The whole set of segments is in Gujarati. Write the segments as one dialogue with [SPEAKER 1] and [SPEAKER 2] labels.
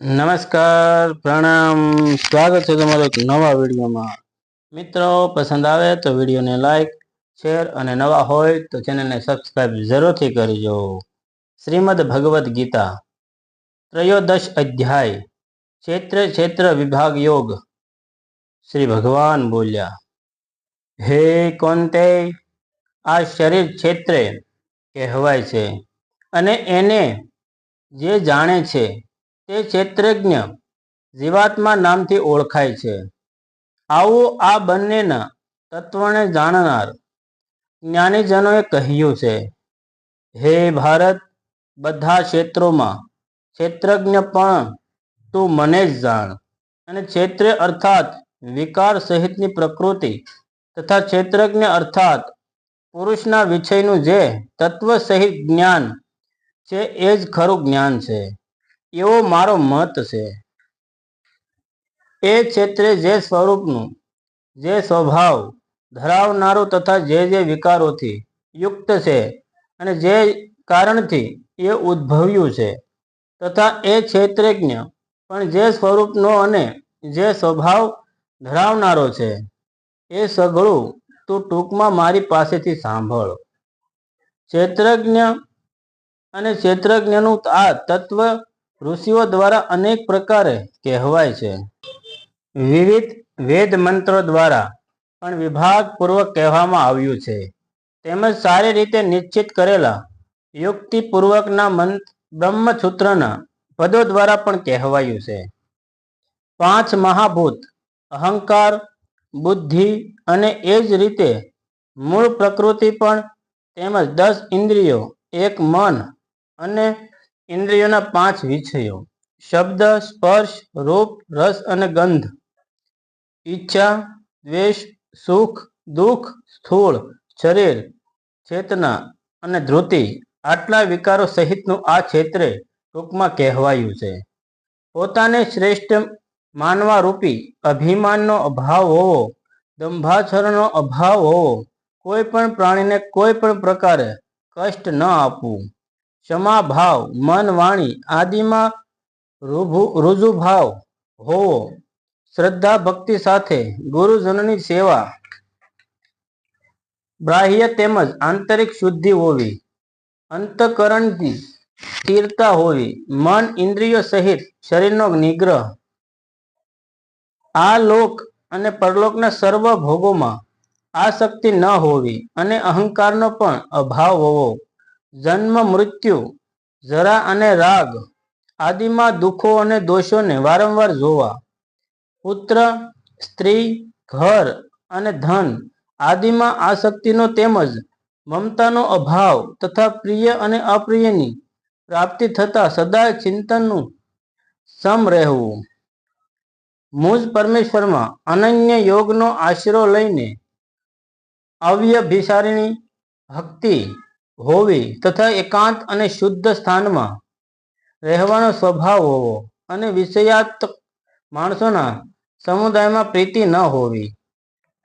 [SPEAKER 1] નમસ્કાર, પ્રણામ. સ્વાગત છે તમારો એક નવા વિડીયોમાં. મિત્રો, પસંદ આવે તો વિડીયોને લાઈક, શેર અને નવા હોય તો ચેનલને સબસ્ક્રાઈબ જરૂરથી કરજો. શ્રીમદ ભગવદ્ ગીતા, ત્રયોદશ અધ્યાય, ક્ષેત્ર ક્ષેત્ર, વિભાગ, યોગ. શ્રી ભગવાન બોલ્યા, હે કોંતે, આ શરીર ક્ષેત્રે કહેવાય છે અને એને જે જાણે છે તે ક્ષેત્રજ્ઞ જીવાત્મા નામથી ઓળખાય છે. આવું આ બંનેના તત્વને જાણનાર જ્ઞાનીજનોએ કહ્યું છે. હે ભારત, બધા ક્ષેત્રોમાં ક્ષેત્રજ્ઞ પણ તું મને જ જાણ. અને ક્ષેત્ર અર્થાત વિકાર સહિતની પ્રકૃતિ તથા ક્ષેત્રજ્ઞ અર્થાત પુરુષના વિષયનું જે તત્વ સહિત જ્ઞાન છે એ જ ખરું જ્ઞાન છે. એવો મારો મત છે. એ ક્ષેત્રે જે સ્વરૂપનું, જે સ્વભાવ ધરાવનારું તથા જે જે વિકારોથી યુક્ત છે અને જે કારણથી એ ઉદ્ભવ્યું છે તથા એ ક્ષેત્રજ્ઞ પણ જે સ્વરૂપનો અને જે સ્વભાવ ધરાવનારો છે, એ સઘળું તું ટૂંકમાં મારી પાસેથી સાંભળ. ક્ષેત્રજ્ઞ અને ક્ષેત્રજ્ઞનું આ તત્વ ઋષિઓ દ્વારા અનેક પ્રકારે કહેવાય છે. વિવિધ વેદ મંત્રો દ્વારા પણ વિભાગપૂર્વક કહેવામાં આવ્યું છે. તેમજ સારી રીતે નિશ્ચિત કરેલા યુક્તિપૂર્વકના મંત બ્રહ્મસૂત્રના પદો દ્વારા પણ કહેવાયું છે. પાંચ મહાભૂત, અહંકાર, બુદ્ધિ અને એ જ રીતે મૂળ પ્રકૃતિ પણ તેમજ દસ ઇન્દ્રિયો, એક મન અને ઇન્દ્રિયોના પાંચ વિષયો. શબ્દ, સ્પર્શ, રૂપ, રસ અને ગંધ. ઈચ્છા, દ્વેષ, સુખ, દુઃખ, સ્થૂળ, શરીર, ચેતના અને ધૃતિ આટલા વિકારો સહિતનું આ ક્ષેત્રે ટૂંકમાં કહેવાયું છે. પોતાને શ્રેષ્ઠ માનવા રૂપી અભિમાનનો અભાવ હોવો, દંભાચરણનો અભાવ હોવો, કોઈ પણ પ્રાણીને કોઈ પણ પ્રકારે કષ્ટ ન આપવું. ક્ષમા ભાવ મન વાણી આદિમાં રુજુ ભાવ હોવો, શ્રદ્ધા, ભક્તિ સાથે ગુરુજનની સેવા. બાહ્ય તેમજ આંતરિક શુદ્ધિ હોવી, અંતકરણથી સ્થિરતા હોવી, મન ઇન્દ્રિયો સહિત શરીરનો નિગ્રહ. આ લોક અને પરલોકના સર્વ ભોગોમાં આ શક્તિ ન હોવી અને અહંકારનો પણ અભાવ હોવો. જન્મ, મૃત્યુ, જરા અને રાગ આદિમાં દુઃખો અને દોષોને વારંવાર જોવા. પુત્ર, સ્ત્રી, ઘર અને ધન આદિમાં આસક્તિનો તેમજ મમતાનો અભાવ તથા પ્રિય અને અપ્રિયની પ્રાપ્તિ થતાં સદાય ચિંતનનું સમ રહેવું. મુજ પરમેશ્વરમાં અનન્ય યોગનો આશરો લઈને અવ્યભિસારીણી ભક્તિ હોવી તથા એકાંત અને શુદ્ધ સ્થાનમાં રહેવાનો સ્વભાવ હોવો અને વિષયાત્મક માણસોના સમુદાયમાં પ્રીતિ ન હોવી.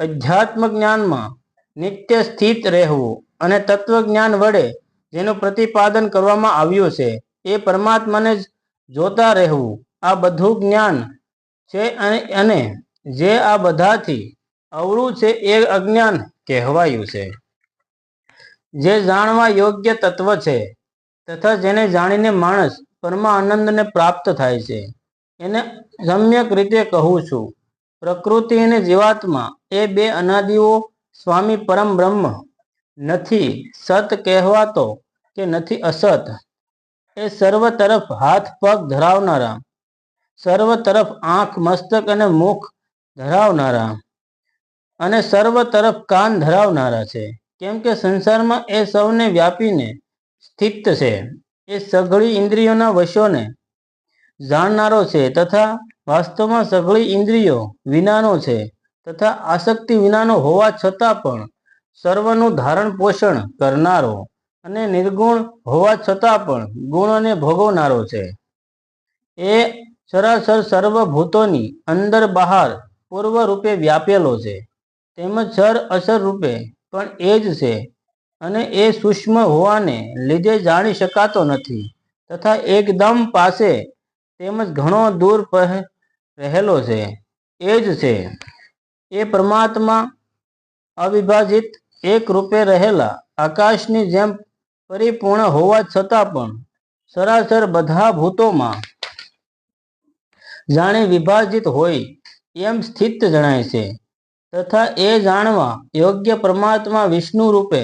[SPEAKER 1] અધ્યાત્મ જ્ઞાનમાં નિત્ય સ્થિત રહેવું અને તત્વજ્ઞાન વડે જેનું પ્રતિપાદન કરવામાં આવ્યું છે, એ પરમાત્માને જોતા રહેવું. આ બધું જ્ઞાન છે અને જે આ બધાથી અવળું છે એ અજ્ઞાન કહેવાયું છે. જે જાણવા યોગ્ય તત્વ છે તથા જેને જાણીને માણસ પરમાનંદને પ્રાપ્ત થાય છે. એને સમ્યક રીતે કહું છું, પ્રકૃતિ અને જીવાત્મા એ બે અનાદિઓ સ્વામી પરમ બ્રહ્મ, નથી સત કહેવાતો કે નથી અસત. એ સર્વ તરફ હાથ પગ ધરાવનારા, સર્વ તરફ આંખ, મસ્તક અને મુખ ધરાવનારા અને સર્વ તરફ કાન ધરાવનારા છે. કેમ કે સંસારમાં એ સૌને વ્યાપીને સ્થિત છે. એ સઘળી ઇન્દ્રિયોના વશોને જાણનારો છે તથા વાસ્તવમાં સઘળી ઇન્દ્રિયો વિનાનો છે તથા આસક્તિ વિનાનો હોવા છતાં પણ સર્વનું ધારણ પોષણ કરનારો અને નિર્ગુણ હોવા છતાં પણ ગુણોને ભોગવનારો છે. એ સરાસર સર્વભૂતોની અંદર બહાર પૂર્વ રૂપે વ્યાપેલો છે. તેમજ સર અસર રૂપે પણ એ જ છે. અને એ સૂક્ષ્મ હોવાને લીધે જાણી શકાતો નથી તથા એકદમ પાસે તેમજ ઘણો દૂર રહેલો છે. એ જ છે. એ પરમાત્મા અવિભાજિત, એક રૂપે રહેલા આકાશની જેમ પરિપૂર્ણ હોવા છતાં પણ સરાસર બધા ભૂતોમાં જાણે વિભાજિત હોય એમ સ્થિત જણાય છે. તથા એ જાણવા યોગ્ય પરમાત્મા વિષ્ણુ રૂપે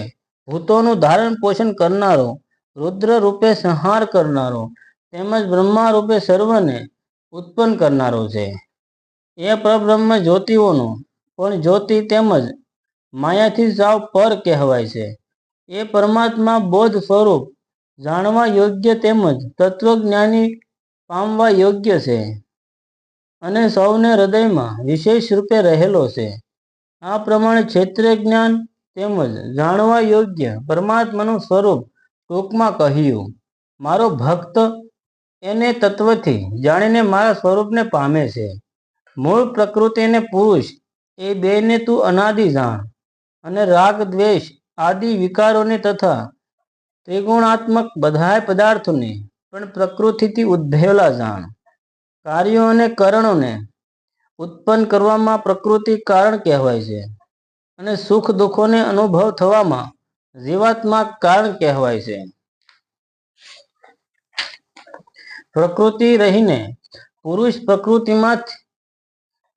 [SPEAKER 1] ભૂતોનું ધારણ પોષણ કરનારો, રુદ્ર રૂપે સંહાર કરનારો, તેમજ બ્રહ્મા રૂપે સર્વને ઉત્પન્ન કરનારો છે. એ પરબ્રહ્મ જ્યોતિઓનો પણ જ્યોતિ તેમજ માયાથી સાવ પર કહેવાય છે. એ પરમાત્મા બોધ સ્વરૂપ જાણવા યોગ્ય તેમજ તત્વજ્ઞાની પામવા યોગ્ય છે અને સૌને હૃદયમાં વિશેષ રૂપે રહેલો છે. આ પ્રમાણે ક્ષેત્રીય જ્ઞાન તેમજ જાણવા યોગ્ય પરમાત્માનું સ્વરૂપ ટૂંકમાં કહ્યું. મારો ભક્ત એને તત્વથી જાણીને મારા સ્વરૂપને પામે છે. મૂળ પ્રકૃતિ અને પુરુષ એ બેને તું અનાદિ જાણ અને રાગ, દ્વેષ આદિ વિકારોને તથા ત્રિગુણાત્મક બધાય પદાર્થોને પણ પ્રકૃતિથી ઉદ્ભવેલા જાણ. કાર્યો અને કરણોને ઉત્પન્ન કરવામાં પ્રકૃતિ કારણ કહેવાય છે અને સુખ દુઃખોને અનુભવ થવામાં જીવાત્મા કારણ કહેવાય છે. પ્રકૃતિ રહીને પુરુષ પ્રકૃતિમાં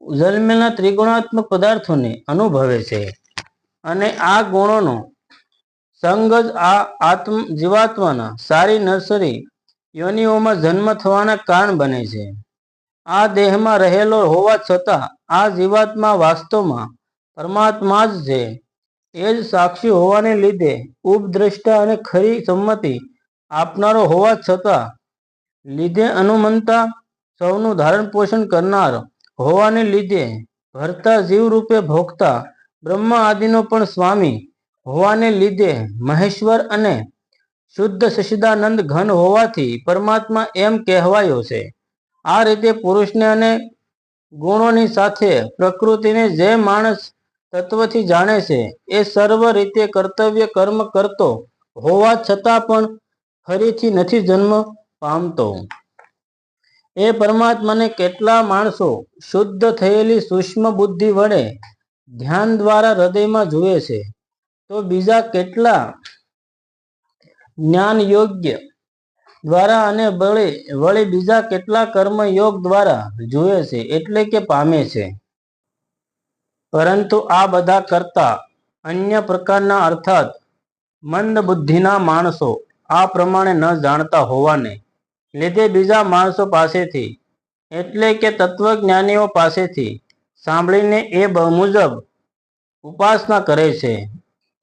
[SPEAKER 1] જન્મેલા ત્રિગુણાત્મક પદાર્થોને અનુભવે છે અને આ ગુણોનો સંગ જ આ આત્મ જીવાત્માના સારી નર્સરી યોનિઓમાં જન્મ થવાના કારણ બને છે. આ દેહમાં રહેલો હોવા છતાં આ જીવાત્મા વાસ્તવમાં પરમાત્મા જ છે. એ જ સાક્ષી હોવાને લીધે ઉપદ્રષ્ટા અને ખરી સંમતિ આપનારો હોવા છતાં લીધે અનુમંતા સૌનું ધારણ પોષણ કરનાર હોવાને લીધે ભરતા જીવ રૂપે ભોગતા બ્રહ્મા આદિનો પણ સ્વામી હોવાને લીધે મહેશ્વર અને શુદ્ધ સશિદાનંદ ઘન હોવાથી પરમાત્મા એમ કહેવાયો છે. આ રીતે પુરુષને અને ગુણોની સાથે પ્રકૃતિને જે માણસ તત્વથી જાણે છે, એ સર્વ રીતે કર્તવ્ય કર્મ કરતો હોવા છતાં પણ ફરીથી નથી જન્મ પામતો. એ પરમાત્માને કેટલા માણસો શુદ્ધ થયેલી સૂક્ષ્મ બુદ્ધિ વડે ધ્યાન દ્વારા હૃદયમાં જુએ છે, તો બીજા કેટલા જ્ઞાન યોગ્ય દ્વારા અને બળે, વળી બીજા કેટલા કર્મ યોગ દ્વારા જુએ છે, એટલે કે પામે છે. પરંતુ આ બધા કરતા અન્ય પ્રકારના અર્થાત મંદ બુદ્ધિના માણસો આ પ્રમાણે ન જાણતા હોવાને લીધે બીજા માણસો પાસેથી, એટલે કે તત્વજ્ઞાનીઓ પાસેથી સાંભળીને એ મુજબ ઉપાસના કરે છે.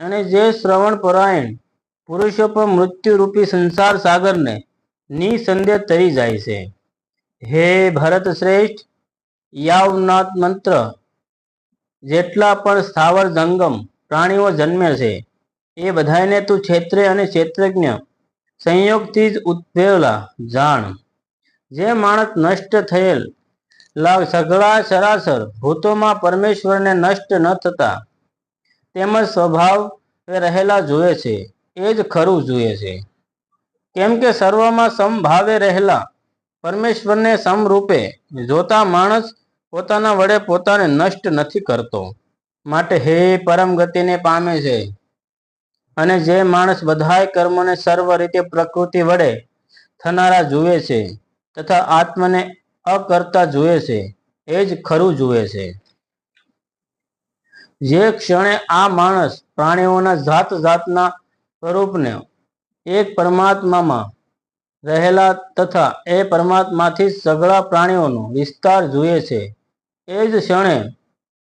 [SPEAKER 1] અને જે શ્રવણ પરાયણ પુરુષો પર મૃત્યુરૂપી સંસાર સાગરને નિસંદેહ તરી જાય છે. હે ભરત શ્રેષ્ઠ, યાવનાથ મંત્ર, જેટલા પણ સ્થાવર જંગમ પ્રાણીઓ જન્મે છે, એ બધાને તું ક્ષેત્રે અને ક્ષેત્રજ્ઞ સંયોગથી જ ઉદ્ભવેલા જાણ. જે માણસ નષ્ટ થયેલ, લાવ સઘળા સરાસર ભૂતોમાં પરમેશ્વરને નષ્ટ ન થતા, તેમજ સ્વભાવ રહેલા જોવે છે. એ જ ખરું જુએ છે. કેમ કે સર્વમાં સમભાવે રહેલા પરમેશ્વરને સમરૂપે જોતા માણસ પોતાના વડે પોતાને નષ્ટ નથી કરતો. માટે હે પરમ ગતિને પામે છે. અને જે માણસ બધાય કર્મોને સર્વ રીતે પ્રકૃતિ વડે થનારા જુએ છે તથા આત્મને અકર્તા જુએ છે એ જ ખરું જુએ છે. જે ક્ષણે આ માણસ પ્રાણીઓના જાત જાતના સ્વરૂપને એક પરમાત્મામાં રહેલા તથા એ પરમાત્માથી જ સઘળા પ્રાણીઓનો વિસ્તાર જુએ છે. એ જ ક્ષણે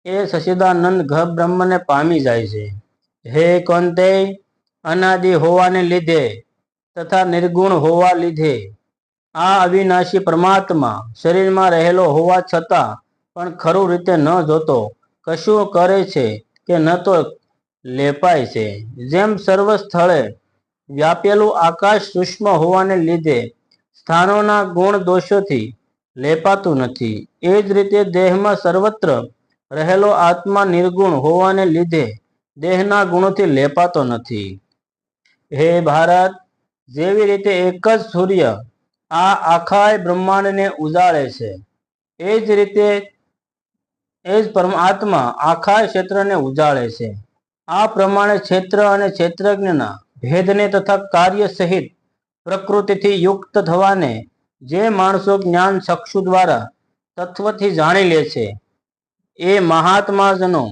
[SPEAKER 1] એ સચિદાનંદ ઘર બ્રહ્મને પામી જાય છે. હે કોંતે, અનાદિ હોવાને લીધે તથા નિર્ગુણ હોવા લીધે આ અવિનાશી પરમાત્મા શરીરમાં રહેલો હોવા છતાં પણ ખરું રીતે ન જોતો. કશું કરે છે કે ન તો લેપાય છે. જેમ સર્વ સ્થળે વ્યાપેલું આકાશ સૂક્ષ્મ હોવાને લીધે સ્થાનોના ગુણ દોષોથી લેપાતું નથી. એ જ રીતે દેહમાં સર્વત્ર રહેલો આત્મા નિર્ગુણ હોવાને લીધે દેહના ગુણોથી લેપાતો નથી. હે ભારત, જેવી રીતે એક જ સૂર્ય આ આખા બ્રહ્માંડને ઉજાળે છે, એ જ રીતે, એ જ પરમાત્મા આખા ક્ષેત્રને ઉજાળે છે. આ પ્રમાણે ક્ષેત્ર અને ક્ષેત્રજ્ઞના ભેદને તથા કાર્ય સહિત પ્રકૃતિથી યુક્ત થવાને જે માણસો જ્ઞાન ચક્ષુ દ્વારા તત્વથી જાણી લે છે, એ મહાત્માજનો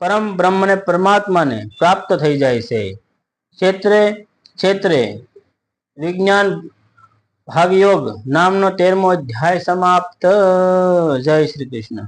[SPEAKER 1] પરમ બ્રહ્મને પરમાત્માને પ્રાપ્ત થઈ જાય છે. ક્ષેત્રે ક્ષેત્રે વિજ્ઞાન ભાગયોગ નામનો તેરમો અધ્યાય સમાપ્ત. જય શ્રી કૃષ્ણ.